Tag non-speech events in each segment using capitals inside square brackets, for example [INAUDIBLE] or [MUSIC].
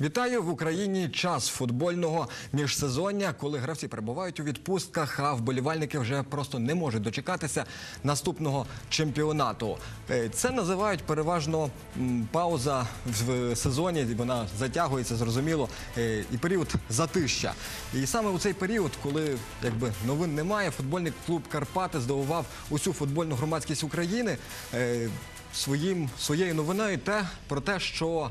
Вітаю в Україні час футбольного міжсезоння, коли гравці перебувають у відпустках, а вболівальники вже просто не можуть дочекатися наступного чемпіонату. Е, Це називають переважно пауза в сезоні. Вона затягується, зрозуміло, е, і період затища. І саме у цей період, коли якби новин немає, футбольний клуб Карпати здивував усю футбольну громадськість України е, своїм своєю новиною те про те, що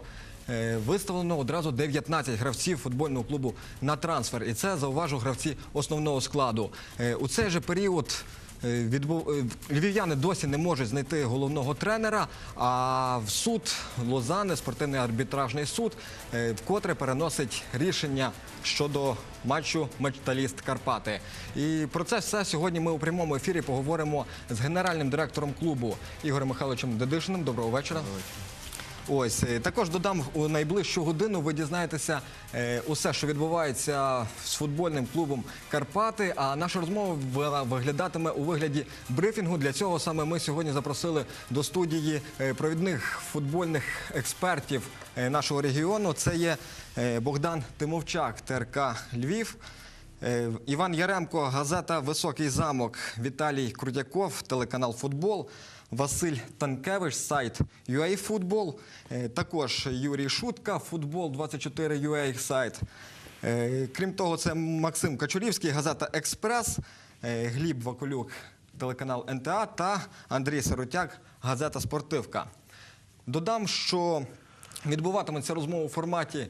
Виставлено одразу 19 гравців футбольного клубу на трансфер, і це зауважу гравці основного складу. Е, У цей же період е, е, львів'яни досі не можуть знайти головного тренера. А в суд Лозани, спортивний арбітражний суд, е, вкотре переносить рішення щодо матчу Металіст Карпати. І про це все сьогодні ми у прямому ефірі поговоримо з генеральним директором клубу Ігорем Михайловичем Дедишиним. Доброго вечора. Ось е, також додам у найближчу годину. Ви дізнаєтеся е, усе, що відбувається з футбольним клубом Карпати. А наша розмова виглядатиме у вигляді брифінгу. Для цього саме ми сьогодні запросили до студії е, провідних футбольних експертів нашого регіону. Це є Богдан Тимовчак, ТРК Львів. Е, Іван Яремко, газета Високий замок, Віталій Крутяков, телеканал Футбол, Василь Танкевич, сайт UA Е, також Юрій Шутка, Футбол 24 UA сайт. Е, Крім того, це Максим Качурівський, газета Експрес, Гліб Вакулюк, телеканал НТА та Андрій Сиротяк, газета Спортивка. Додам, що відбуватиметься розмова у форматі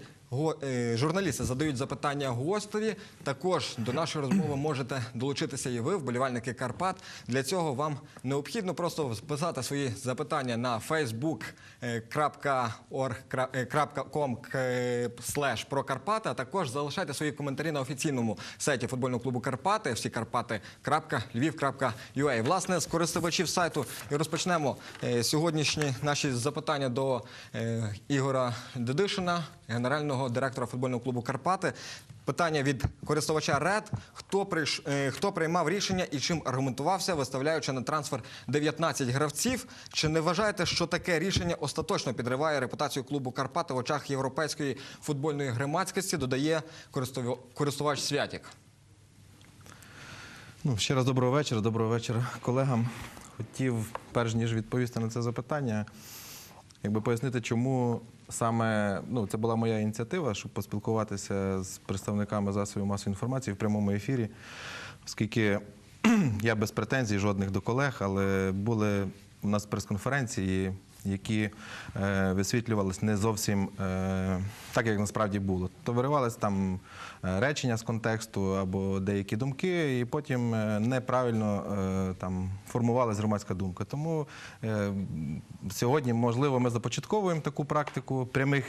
журналісти задають запитання гостеві. Також до нашої розмови можете долучитися і ви, вболівальники Карпат. Для цього вам необхідно просто писати свої запитання на е, facebook.com slash про Карпати, а також залишайте свої коментарі на офіційному сайті футбольного клубу Карпати, всі Карпати.Львів.ua. Власне, з користувачів сайту і розпочнемо е, сьогоднішні наші запитання до е, Ігора Дедишина, генерального директора футбольного клубу Карпати. Питання від користувача РЕД. Хто, прийш... е, хто приймав рішення і чим аргументувався, виставляючи на трансфер 19 гравців? Чи не вважаєте, що таке рішення остаточно підриває репутацію клубу Карпати в очах європейської футбольної громадськості? Додає користув- користувач Святік. Ну, ще раз доброго вечора, доброго вечора колегам. Хотів, перш ніж відповісти на це запитання, якби пояснити, чому саме ну, це була моя ініціатива, щоб поспілкуватися з представниками засобів масової інформації в прямому ефірі, оскільки [CLEARS THROAT] я без претензій жодних до колег, але були у нас прес-конференції, які висвітлювались висвітлювалися не зовсім е, так, як насправді було. То виривались там е, речення з контексту або деякі думки, і потім е, неправильно е, там формувалась громадська думка. Тому е, сьогодні, можливо, ми започатковуємо таку практику прямих.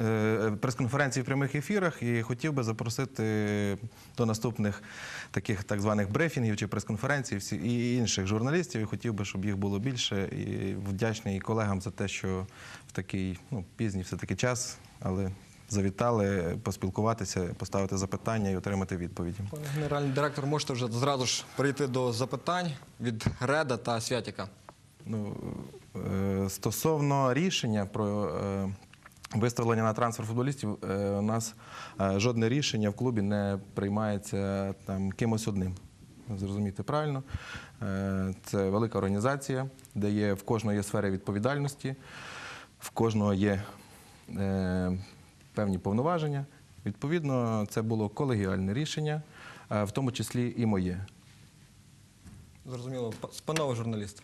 Е, Прес-конференцій в прямих ефірах і хотів би запросити до наступних таких так званих брифінгів чи прес-конференцій і інших журналістів. І хотів би, щоб їх було більше. І вдячний колегам за те, що в такий ну, пізній все-таки час, але завітали поспілкуватися, поставити запитання і отримати відповіді. Пане генеральний директор, можете вже зразу ж перейти до запитань від Реда та Святіка. Ну, е, стосовно рішення про е, виставлення на трансфер футболістів, е, у нас е, жодне рішення в клубі не приймається там кимось одним. Зрозуміти правильно. Е, Це велика організація, де є в кожного є сфери відповідальності, в кожного є певні повноваження. Відповідно, це було колегіальне рішення, в тому числі і моє. Зрозуміло, панове журналісти.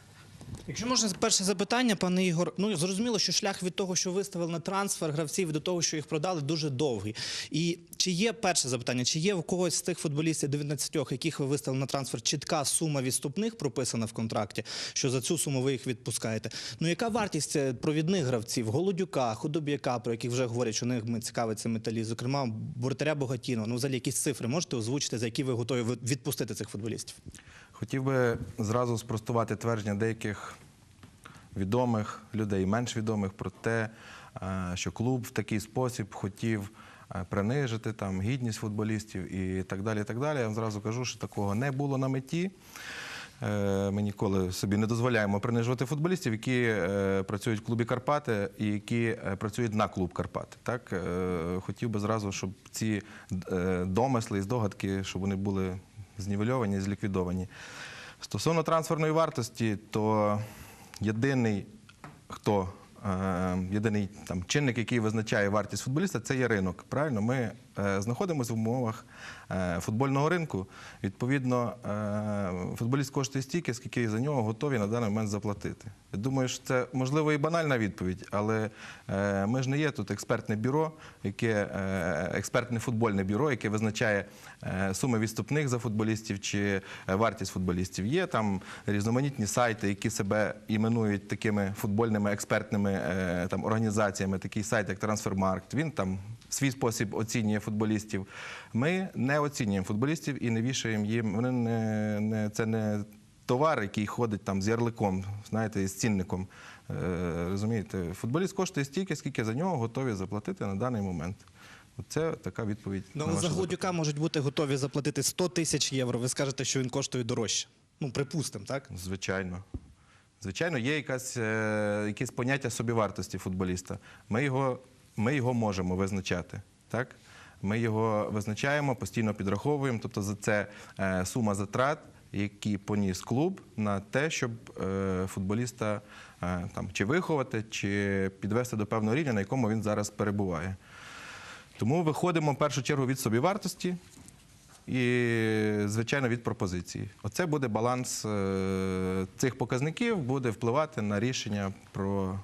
Якщо можна перше запитання, пане Ігор, ну зрозуміло, що шлях від того, що виставили на трансфер гравців, до того, що їх продали, дуже довгий. І чи є перше запитання, чи є в когось з тих футболістів 19, яких ви виставили на трансфер, чітка сума відступних прописана в контракті, що за цю суму ви їх відпускаєте? Ну яка вартість е, провідних гравців, Голодюка, Худоб'яка, про яких вже говорять, що ними цікавиться металіст, зокрема Бортаря Богатіно, ну взагалі якісь цифри можете озвучити, за які ви готові відпустити цих футболістів? Хотів би зразу спростувати твердження деяких відомих людей, менш відомих про те, е, що клуб в такий спосіб хотів е, принижити там гідність футболістів і так далі. І так далі. Я вам зразу кажу, що такого не було на меті. Е, Ми ніколи собі не дозволяємо принижувати футболістів, які працюють в клубі Карпати і які працюють на клуб Карпати. Так хотів би зразу, щоб ці домисли і здогадки, щоб вони були знівельовані, зліквідовані. Стосовно трансферної вартості, то єдиний хто е, єдиний там чинник, який визначає вартість футболіста, це є ринок. Правильно, ми знаходимося в умовах е, футбольного ринку. Відповідно, е, футболіст коштує стільки, скільки за нього готові на даний момент заплатити. Я думаю, що це можливо і банальна відповідь, але е, ми ж не є тут експертне бюро, яке е, експертне футбольне бюро, яке визначає е, суми відступних за футболістів чи е, вартість футболістів. Є там різноманітні сайти, які себе іменують такими футбольними експертними е, там організаціями, такий сайт, як Трансфермаркт. Він там в свій спосіб оцінює футболістів. Ми не оцінюємо футболістів і не вішаємо їм. Вони не, не це не товар, який ходить там з ярликом, знаєте, з цінником. Е, розумієте, футболіст коштує стільки, скільки за нього готові заплатити на даний момент. Це така відповідь. Ну, за. Гладюка можуть бути готові заплатити 100 тисяч євро. Ви скажете, що він коштує дорожче. Ну, припустимо, так? Звичайно. Звичайно, є якась, е, якесь поняття собівартості футболіста. Ми його, ми його можемо визначати. Так? Ми його визначаємо, постійно підраховуємо. Тобто за це е, сума затрат, які поніс клуб на те, щоб е, футболіста е, там, чи виховати, чи підвести до певного рівня, на якому він зараз перебуває. Тому виходимо в першу чергу від собівартості і, звичайно, від пропозиції. Оце буде баланс цих показників, буде впливати на рішення про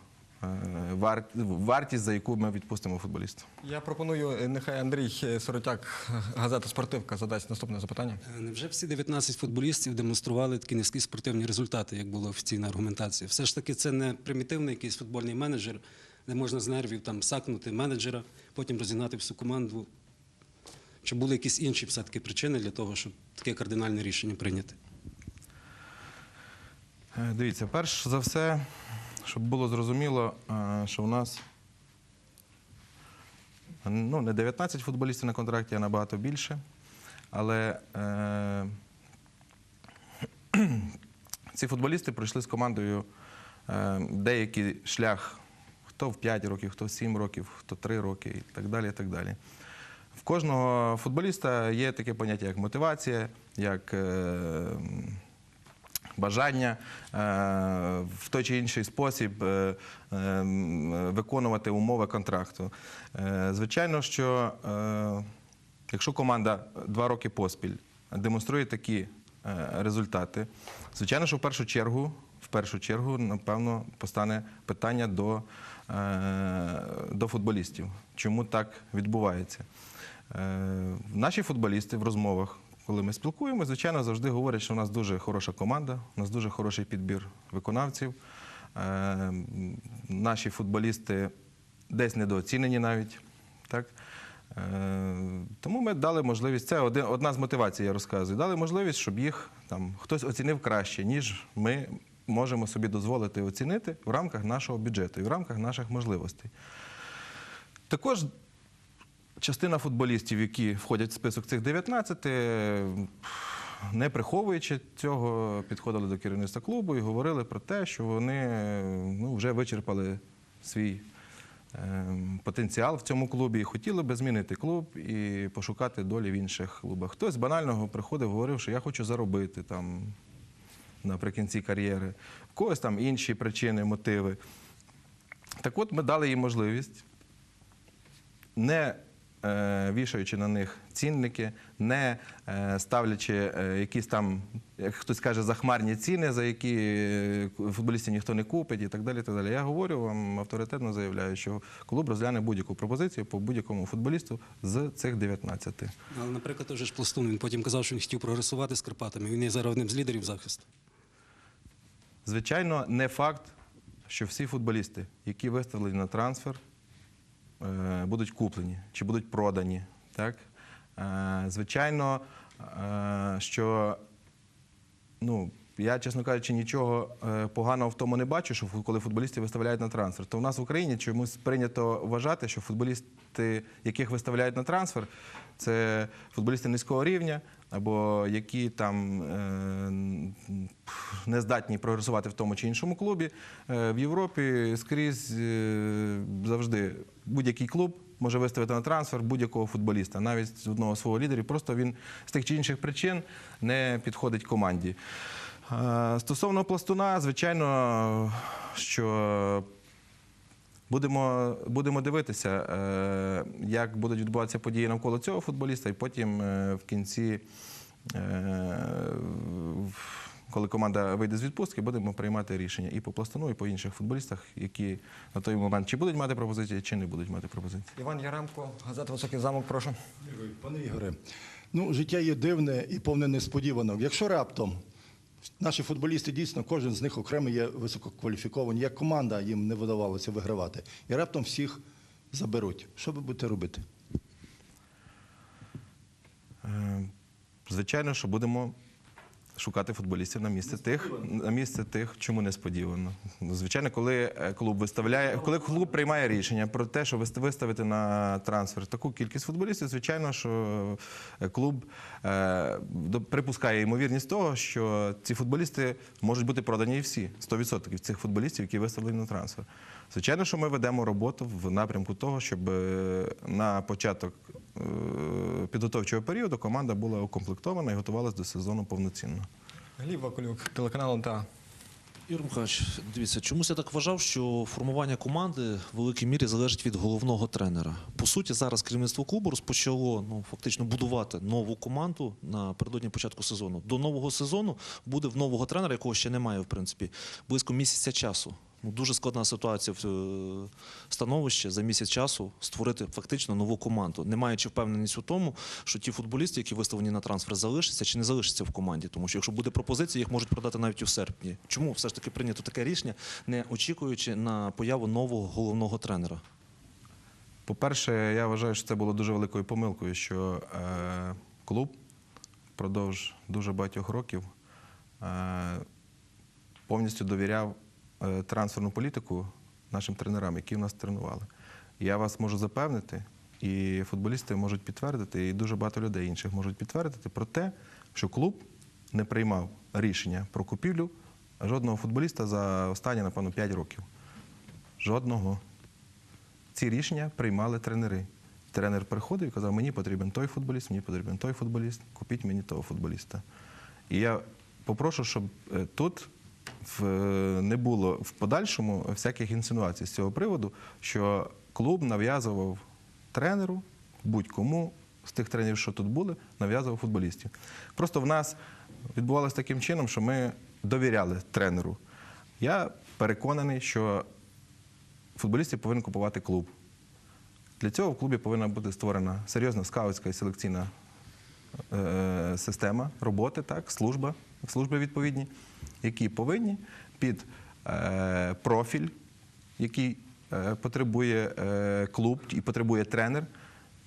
вартість, за яку ми відпустимо футболіста. Я пропоную, е, нехай Андрій Соротяк, газета Спортивка, задасть наступне запитання. Е, Невже всі 19 футболістів демонстрували такі низькі спортивні результати, як була офіційна аргументація? Все ж таки, це не примітивний якийсь футбольний менеджер, де можна з нервів там сакнути менеджера, потім розігнати всю команду. Чи були якісь інші все-таки причини для того, щоб таке кардинальне рішення прийняти? Е, Дивіться, перш за все, щоб було зрозуміло, е, що у нас ну, не 19 футболістів на контракті, а набагато більше. Але е, [CLEARS THROAT] ці футболісти пройшли з командою е, деякий шлях, хто в 5 років, хто в 7 років, хто 3 роки і так далі. І так далі. В кожного футболіста є таке поняття, як мотивація, як е, бажання е, в той чи інший спосіб е, е, виконувати умови контракту. Звичайно, що якщо команда два роки поспіль демонструє такі результати, звичайно, що в першу чергу, в першу чергу, напевно, постане питання до, до футболістів. Чому так відбувається? Наші футболісти в розмовах, коли ми спілкуємося, звичайно, завжди говорять, що у нас дуже хороша команда, у нас дуже хороший підбір виконавців. Е, Наші футболісти десь недооцінені навіть. Так? Е, Тому ми дали можливість, це одна з мотивацій, я розказую. Дали можливість, щоб їх там хтось оцінив краще, ніж ми можемо собі дозволити оцінити в рамках нашого бюджету і в рамках наших можливостей. Також частина футболістів, які входять в список цих 19, не приховуючи цього, підходили до керівництва клубу і говорили про те, що вони ну, вже вичерпали свій е, потенціал в цьому клубі і хотіли би змінити клуб і пошукати долі в інших клубах. Хтось банального приходив, говорив, що я хочу заробити там наприкінці кар'єри, в когось там інші причини, мотиви. Так от ми дали їм можливість не вішаючи на них цінники, не е, ставлячи е, якісь там, як хтось каже, захмарні ціни, за які е, футболістів ніхто не купить і так далі. Так далі. Я говорю вам авторитетно заявляю, що клуб розгляне будь-яку пропозицію по будь-якому футболісту з цих 19. Але, наприклад, вже ж Пластун, він потім казав, що він хотів прогресувати з Карпатами. Він є зараз одним з лідерів захисту. Звичайно, не факт, що всі футболісти, які виставлені на трансфер, е, будуть куплені чи будуть продані. Так? Е, Звичайно, е, що ну, я, чесно кажучи, нічого е, поганого в тому не бачу, що коли футболістів виставляють на трансфер. То в нас в Україні чомусь прийнято вважати, що футболісти, яких виставляють на трансфер, це футболісти низького рівня, або які там е, не здатні прогресувати в тому чи іншому клубі. Е, В Європі скрізь е, завжди будь-який клуб може виставити на трансфер будь-якого футболіста, навіть з одного свого лідерів. Просто він з тих чи інших причин не підходить команді. Стосовно пластуна, звичайно, що Будемо, будемо дивитися, е, як будуть відбуватися події навколо цього футболіста, і потім е, в кінці, е, коли команда вийде з відпустки, будемо приймати рішення і по пластуну, і по інших футболістах, які на той момент чи будуть мати пропозиції, чи не будуть мати пропозиції. Іван Яремко, газета Високий замок, прошу. Пане Ігоре, ну життя є дивне і повне несподіванок. Якщо раптом наші футболісти дійсно, кожен з них окремо є висококваліфіковані, як команда їм не видавалося вигравати, і раптом всіх заберуть. Що ви будете робити? Е, Звичайно, що будемо шукати футболістів на місце тих, на місце тих, чому несподівано. Звичайно, коли е, клуб виставляє, коли клуб приймає рішення про те, що виставити на трансфер таку кількість футболістів, звичайно, що е, клуб е, припускає ймовірність того, що ці футболісти можуть бути продані і всі 100% цих футболістів, які виставлені на трансфер. Звичайно, що ми ведемо роботу в напрямку того, щоб на початок підготовчого періоду команда була укомплектована і готувалася до сезону повноцінно. Гліб Вакулюк, телеканал НТА. Ігор Михайлович, дивіться, чомусь я так вважав, що формування команди в великій мірі залежить від головного тренера. По суті, зараз керівництво клубу розпочало ну фактично будувати нову команду напередодні початку сезону. До нового сезону буде в нового тренера, якого ще немає, в принципі, близько місяця часу. Ну, дуже складна ситуація в е, становищі за місяць часу створити фактично нову команду, не маючи впевненість у тому, що ті футболісти, які виставлені на трансфер, залишаться чи не залишаться в команді. Тому що якщо буде пропозиція, їх можуть продати навіть у серпні. Чому все ж таки прийнято таке рішення, не очікуючи на появу нового головного тренера? По-перше, я вважаю, що це було дуже великою помилкою, що е, клуб впродовж дуже багатьох років е, повністю довіряв трансферну політику нашим тренерам, які в нас тренували. Я вас можу запевнити, і футболісти можуть підтвердити, і дуже багато людей інших можуть підтвердити про те, що клуб не приймав рішення про купівлю жодного футболіста за останні, напевно, 5 років. Жодного ці рішення приймали тренери. Тренер приходив і казав, мені потрібен той футболіст, мені потрібен той футболіст, купіть мені того футболіста. І я попрошу, щоб е, тут е, не було в подальшому всяких інсинуацій з цього приводу, що клуб нав'язував тренеру, будь-кому з тих тренерів, що тут були, нав'язував футболістів. Просто в нас відбувалося таким чином, що ми довіряли тренеру. Я переконаний, що футболістів повинен купувати клуб. Для цього в клубі повинна бути створена серйозна скаутська і селекційна е, система роботи, так, служба, служби відповідні, які повинні під е, профіль, який е, потребує е, клуб і потребує тренер,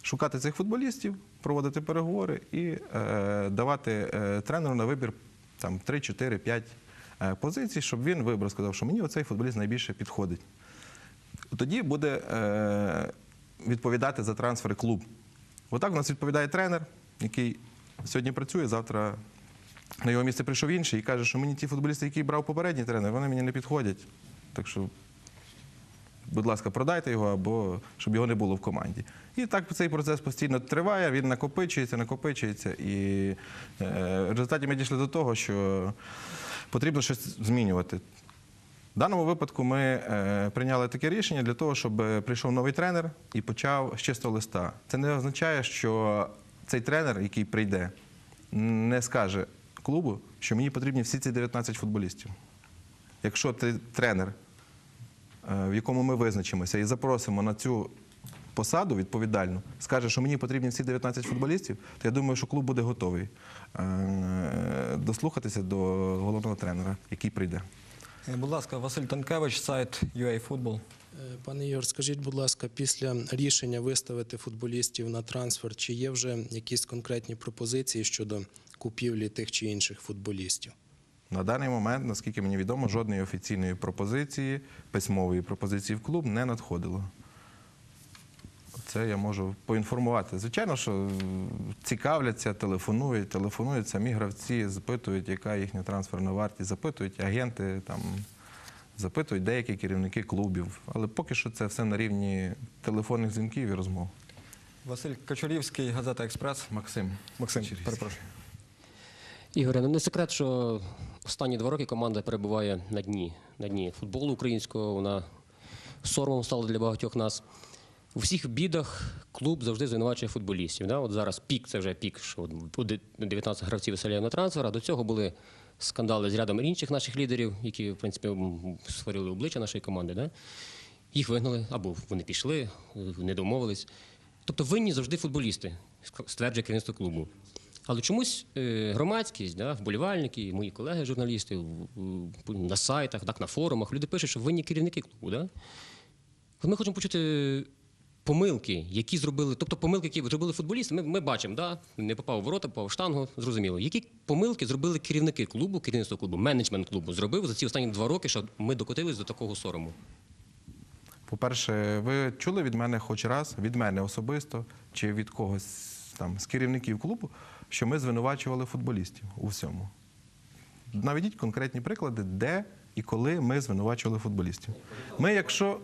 шукати цих футболістів, проводити переговори і давати тренеру на вибір там, 3, 4, 5 е, позицій, щоб він вибрав, сказав, що мені оцей футболіст найбільше підходить. Тоді буде відповідати за трансфери клуб. Отак у нас відповідає тренер, який сьогодні працює, завтра на його місце прийшов інший і каже, що мені ті футболісти, які брав попередній тренер, вони мені не підходять. Так що, будь ласка, продайте його або щоб його не було в команді. І так цей процес постійно триває, він накопичується, накопичується. І е, в результаті ми дійшли до того, що потрібно щось змінювати. В даному випадку ми е, прийняли таке рішення для того, щоб е, прийшов новий тренер і почав з чистого листа. Це не означає, що цей тренер, який прийде, не скаже клубу, що мені потрібні всі ці 19 футболістів. Якщо ти тренер, е, в якому ми визначимося і запросимо на цю посаду відповідальну, скаже, що мені потрібні всі 19 футболістів, то я думаю, що клуб буде готовий е, дослухатися до головного тренера, який прийде. Е, Будь ласка, Василь Танкевич, сайт UA Football. Е, Пане Ігор, скажіть, будь ласка, після рішення виставити футболістів на трансфер, чи є вже якісь конкретні пропозиції щодо купівлі тих чи інших футболістів? На даний момент, наскільки мені відомо, жодної офіційної пропозиції, письмової пропозиції в клуб не надходило. це я можу поінформувати. Звичайно, що цікавляться, телефонують, телефонують самі гравці, запитують, яка їхня трансферна вартість, запитують агенти, там, запитують деякі керівники клубів. Але поки що це все на рівні телефонних дзвінків і розмов. Василь Качурівський, газета Експрес. Максим. Максим, перепрошую. Ігоре, ну не секрет, що останні два роки команда перебуває на дні, на дні футболу українського. Вона соромом стала для багатьох нас. У всіх бідах клуб завжди звинувачує футболістів. Да? От зараз пік це вже пік, що от 19 гравців виселяє на трансфер, а до цього були скандали з рядом інших наших лідерів, які, в принципі, створили обличчя нашої команди. Да? Їх вигнали, або вони пішли, не домовились. Тобто винні завжди футболісти, стверджує керівництво клубу. Але чомусь е, громадськість, да, вболівальники, мої колеги, журналісти на сайтах, так, на форумах, люди пишуть, що винні керівники клубу. Да? Ми хочемо почути помилки, які зробили, тобто помилки, які зробили футболісти, ми, ми бачимо, да? не попав у ворота, попав в штангу, зрозуміло. Які помилки зробили керівники клубу, керівництво клубу, менеджмент клубу зробив за ці останні два роки, що ми докотились до такого сорому? По-перше, ви чули від мене хоч раз, від мене особисто, чи від когось там з керівників клубу, що ми звинувачували футболістів у всьому. Наведіть конкретні приклади, де і коли ми звинувачували футболістів. Ми, якщо.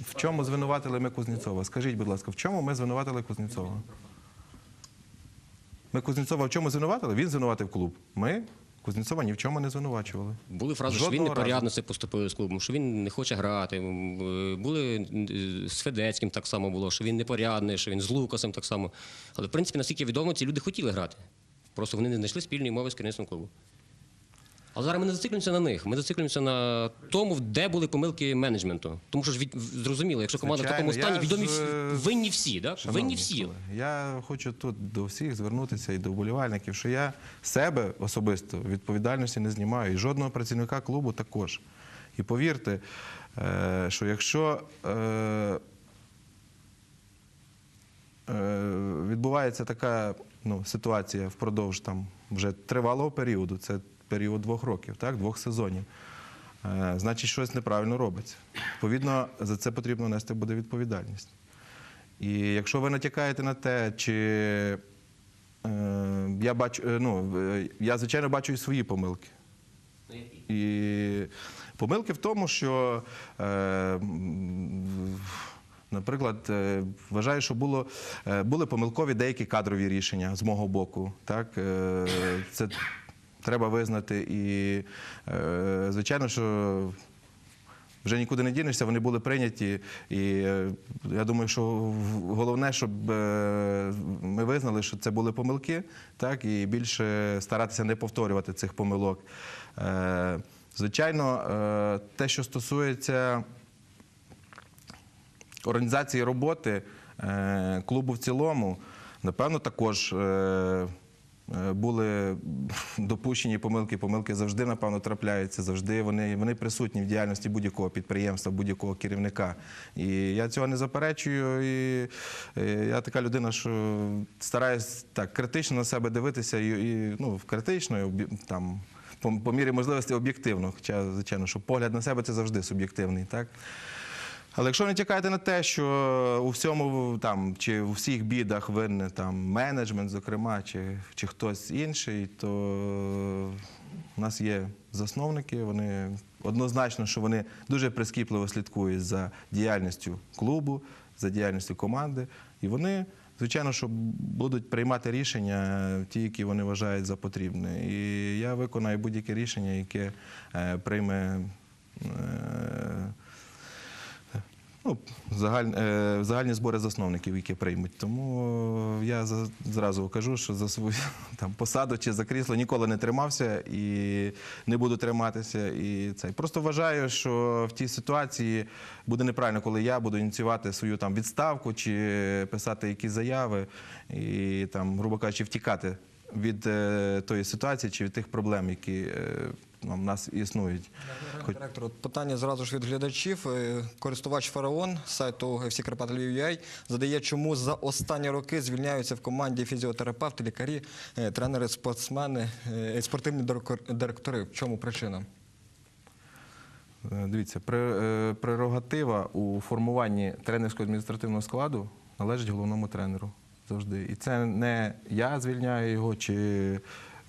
В чому звинуватили ми Кузнєцова? Скажіть, будь ласка, в чому ми звинуватили Кузнєцова? Ми Кузнєцова в чому звинуватили? Він звинуватив клуб. Ми Кузнєцова ні в чому не звинувачували. Були фрази, що він Жодного разу. непорядно себе поступив з клубом, що він не хоче грати. Були е, з Федецьким так само було, що він непорядний, що він з Лукасом так само. Але в принципі, наскільки відомо, ці люди хотіли грати. Просто вони не знайшли спільної мови з керівництвом клубу. Але зараз ми не зациклюємося на них. Ми зациклюємося на тому, де були помилки менеджменту. Тому що ж від, зрозуміло, якщо команда в такому стані, відомі всі- е, винні всі, да? Шановні винні всі. колеги, Я хочу тут до всіх звернутися і до вболівальників, що я себе особисто відповідальності не знімаю, і жодного працівника клубу також. І повірте, е, що якщо е, е, відбувається така ну, ситуація впродовж там вже тривалого періоду, це період двох років, так, двох сезонів. е, Значить, щось неправильно робиться. Відповідно, за це потрібно нести буде відповідальність. І якщо ви натякаєте на те, чи е, я бачу, е, ну, я звичайно бачу і свої помилки. І помилки в тому, що, наприклад, вважаю, що було, були помилкові деякі кадрові рішення з мого боку. Так? Це треба визнати. І, е, звичайно, що вже нікуди не дінешся, вони були прийняті. І е, я думаю, що головне, щоб е, ми визнали, що це були помилки, так, і більше старатися не повторювати цих помилок. Звичайно, те, що стосується організації роботи клубу в цілому, напевно, також були [LAUGHS] допущені помилки. Помилки завжди, напевно, трапляються, завжди вони, вони присутні в діяльності будь-якого підприємства, будь-якого керівника. І я цього не заперечую. І е, я така людина, що стараюсь так критично на себе дивитися і, і ну, критично, і там. По, мірі можливості об'єктивно, хоча, звичайно, що погляд на себе це завжди суб'єктивний? Але якщо не чекаєте на те, що у всьому там чи у всіх бідах винне там менеджмент, зокрема, чи, чи хтось інший, то у нас є засновники. Вони однозначно, що вони дуже прискіпливо слідкують за діяльністю клубу, за діяльністю команди, і вони. Звичайно, що будуть приймати рішення, ті, які вони вважають за потрібне. І я виконаю будь-яке рішення, яке е, прийме е, ну, загаль, е, загальні збори засновників, які приймуть. Тому я за, зразу кажу, що за свою [LAUGHS] там, посаду чи за крісло ніколи не тримався і не буду триматися. І це. Просто вважаю, що в тій ситуації буде неправильно, коли я буду ініціювати свою там, відставку чи писати якісь заяви і, там, грубо кажучи, втікати від е, тої ситуації чи від тих проблем, які е, ну, в нас існують. Директор, питання зразу ж від глядачів. Е, Користувач Фараон сайту Карпат.Львів.UA задає, чому за останні роки звільняються в команді фізіотерапевти, лікарі, тренери, спортсмени, спортивні директор- директори. В чому причина? Дивіться, прерогатива у формуванні тренерського адміністративного складу належить головному тренеру завжди. І це не я звільняю його чи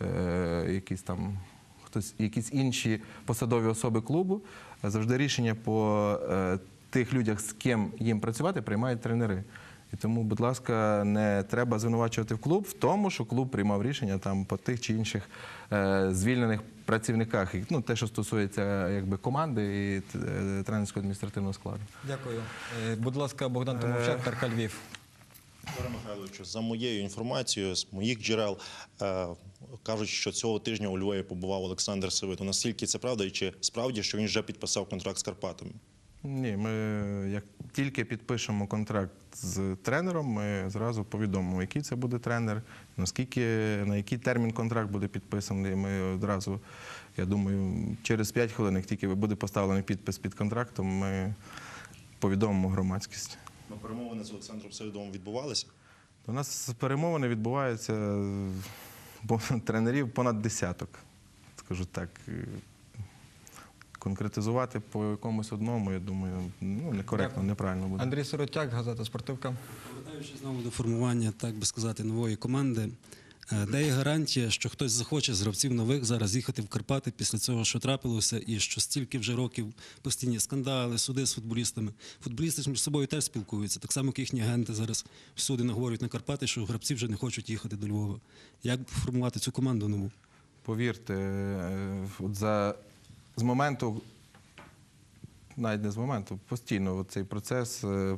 е, якісь там хтось, якісь інші посадові особи клубу. Завжди рішення по е, тих людях, з ким їм працювати, приймають тренери. І тому, будь ласка, не треба звинувачувати в клуб в тому, що клуб приймав рішення там по тих чи інших е, звільнених працівниках. І, Ну, те, що стосується якби команди і е, тренерського адміністративного складу. Дякую. Е, Будь ласка, Богдан Томовчак, Тарка Львів. Пане Михайловичу, за моєю інформацією, з моїх джерел е, кажуть, що цього тижня у Львові побував Олександр Сивито. Наскільки це правда, і чи справді, що він вже підписав контракт з Карпатами? Ні, ми як тільки підпишемо контракт з тренером, ми зразу повідомимо, який це буде тренер, наскільки на який термін контракт буде підписаний. Ми одразу, я думаю, через 5 хвилин, як тільки буде поставлений підпис під контрактом, ми повідомимо громадськість. Ну, перемовини з Олександром Сивидовим відбувалися. У нас перемовини відбуваються е, бо [LAUGHS] тренерів понад десяток, скажу так. Е, Конкретизувати по якомусь одному, я думаю, ну, некоректно, неправильно буде. Андрій Сиротяк, газета Спортивка. Повертаючись знову до формування, так би сказати, нової команди, де є гарантія, що хтось захоче з гравців нових зараз їхати в Карпати після цього, що трапилося, і що стільки вже років постійні скандали, суди з футболістами. Футболісти між собою теж спілкуються, так само, як їхні агенти зараз всюди наговорюють на Карпати, що гравці вже не хочуть їхати до Львова. Як формувати цю команду нову? Повірте, е, от за, з моменту, навіть не з моменту, постійно цей процес е,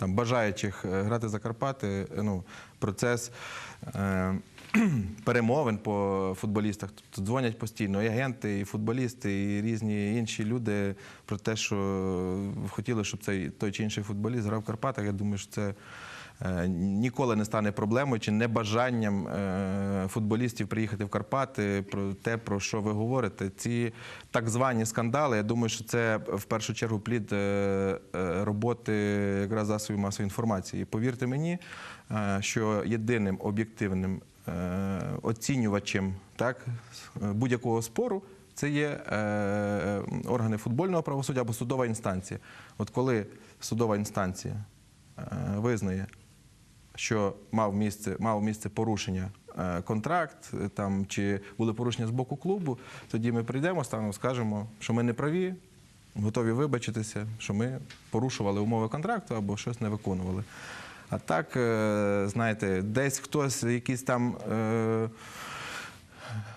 там, бажаючих е, грати за Карпати, е, ну, процес е, [CLEARS THROAT] перемовин по футболістах. Тут дзвонять постійно і агенти, і футболісти, і різні інші люди про те, що хотіли, щоб цей той чи інший футболіст грав в Карпатах. Я думаю, що це е, ніколи не стане проблемою чи небажанням е, футболістів приїхати в Карпати про те, про що ви говорите. Ці так звані скандали, я думаю, що це в першу чергу плід е, е, роботи якраз засобів масової інформації. Повірте мені, е, що єдиним об'єктивним е, оцінювачем так, е, будь-якого спору. Це є е, органи футбольного правосуддя або судова інстанція. От коли судова інстанція е, визнає, що мав місце, мав місце порушення е, контракт, е, там, чи були порушення з боку клубу, тоді ми прийдемо, станемо, скажемо, що ми не праві, готові вибачитися, що ми порушували умови контракту або щось не виконували. А так, е, знаєте, десь хтось, якийсь там.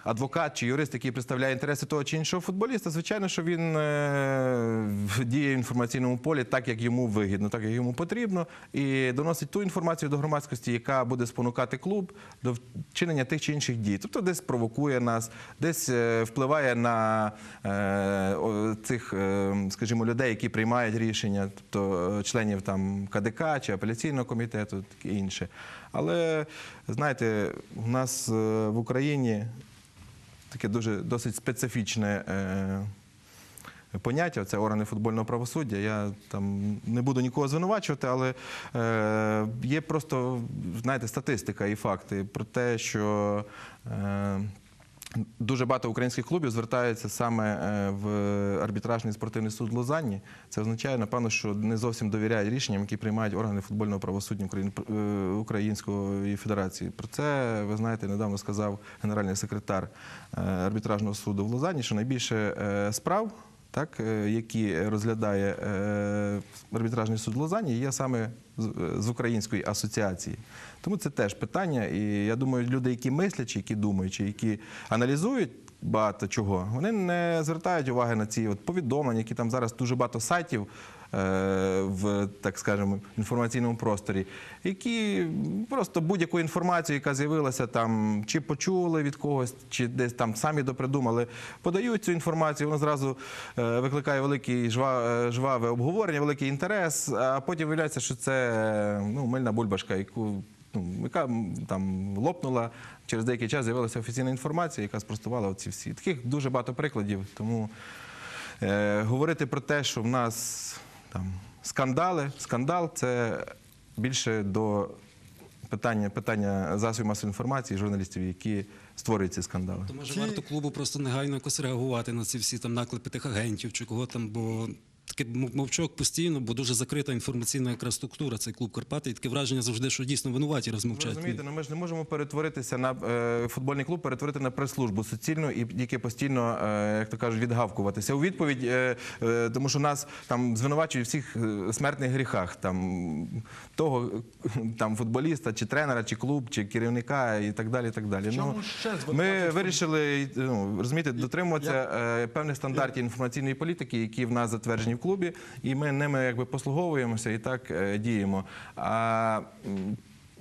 Адвокат чи юрист, який представляє інтереси того чи іншого футболіста, звичайно, що він е, діє в інформаційному полі так, як йому вигідно, так як йому потрібно, і доносить ту інформацію до громадськості, яка буде спонукати клуб до вчинення тих чи інших дій. Тобто десь провокує нас, десь е, впливає на е, цих, скажімо, людей, які приймають рішення, тобто членів там КДК чи апеляційного комітету, таке інше. Але знаєте, у нас е, в Україні таке дуже досить специфічне е, поняття. Це органи футбольного правосуддя. Я там не буду нікого звинувачувати, але е, є просто знаєте, статистика і факти про те, що. Дуже багато українських клубів звертаються саме е, в арбітражний спортивний суд в Лозанні. Це означає, напевно, що не зовсім довіряють рішенням, які приймають органи футбольного правосуддя е, Української Федерації. Про це ви знаєте, недавно сказав генеральний секретар е, арбітражного суду в Лозанні, що найбільше справ. Так, які розглядає арбітражний суд в Лозанні, є саме з української асоціації. Тому це теж питання. І я думаю, люди, які мислячі, які думають, чи які аналізують багато чого, вони не звертають уваги на ці от повідомлення, які там зараз дуже багато сайтів е, в так скажемо інформаційному просторі, які просто будь-яку інформацію, яка з'явилася там, чи почули від когось, чи десь там самі допридумали, подають цю інформацію, вона зразу е, викликає великий жва, е, жваве обговорення, великий інтерес, а потім виявляється, що це ну, мильна бульбашка, яку ну, яка там лопнула. Через деякий час з'явилася офіційна інформація, яка спростувала оці всі. Таких дуже багато прикладів. Тому е, говорити про те, що в нас там скандали, скандал це більше до питання, питання засобів масової інформації, журналістів, які створюють ці скандали. То може варто клубу просто негайно якось реагувати на ці всі там наклепи тих агентів чи кого там, бо таке мов- мовчок постійно, бо дуже закрита інформаційна якраз структура цей клуб Карпати. І таке враження завжди, що дійсно винуваті Ви розмовчають. розумієте, ну ми ж не можемо перетворитися на е, футбольний клуб, перетворити на прес-службу суцільну і тільки постійно, е, як то кажуть, відгавкуватися. У відповідь, е, е, тому що нас там звинувачують всіх смертних гріхах, там того там футболіста, чи тренера, чи клуб, чи керівника, і так далі. І так далі. Чому Ну, ще ми вирішили ну, розумієте, дотримуватися е, певних стандартів інформаційної політики, які в нас затверджені в клубі, і ми ними якби послуговуємося і так е, діємо. А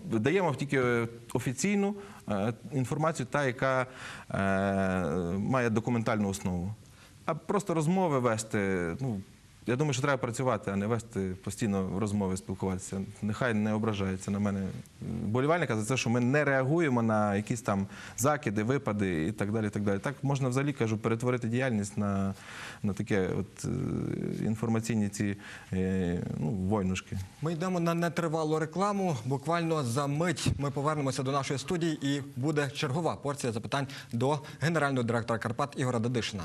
даємо тільки офіційну е, інформацію, та яка е, має документальну основу. А просто розмови вести. Ну я думаю, що треба працювати, а не вести постійно розмови, спілкуватися. Нехай не ображається на мене болівальника за те, що ми не реагуємо на якісь там закиди, випади і так далі. І так далі. Так можна взагалі кажу перетворити діяльність на, на таке от е, інформаційні ці е, ну, войнушки. Ми йдемо на нетривалу рекламу. Буквально за мить ми повернемося до нашої студії і буде чергова порція запитань до генерального директора Карпат Ігора Дадишина.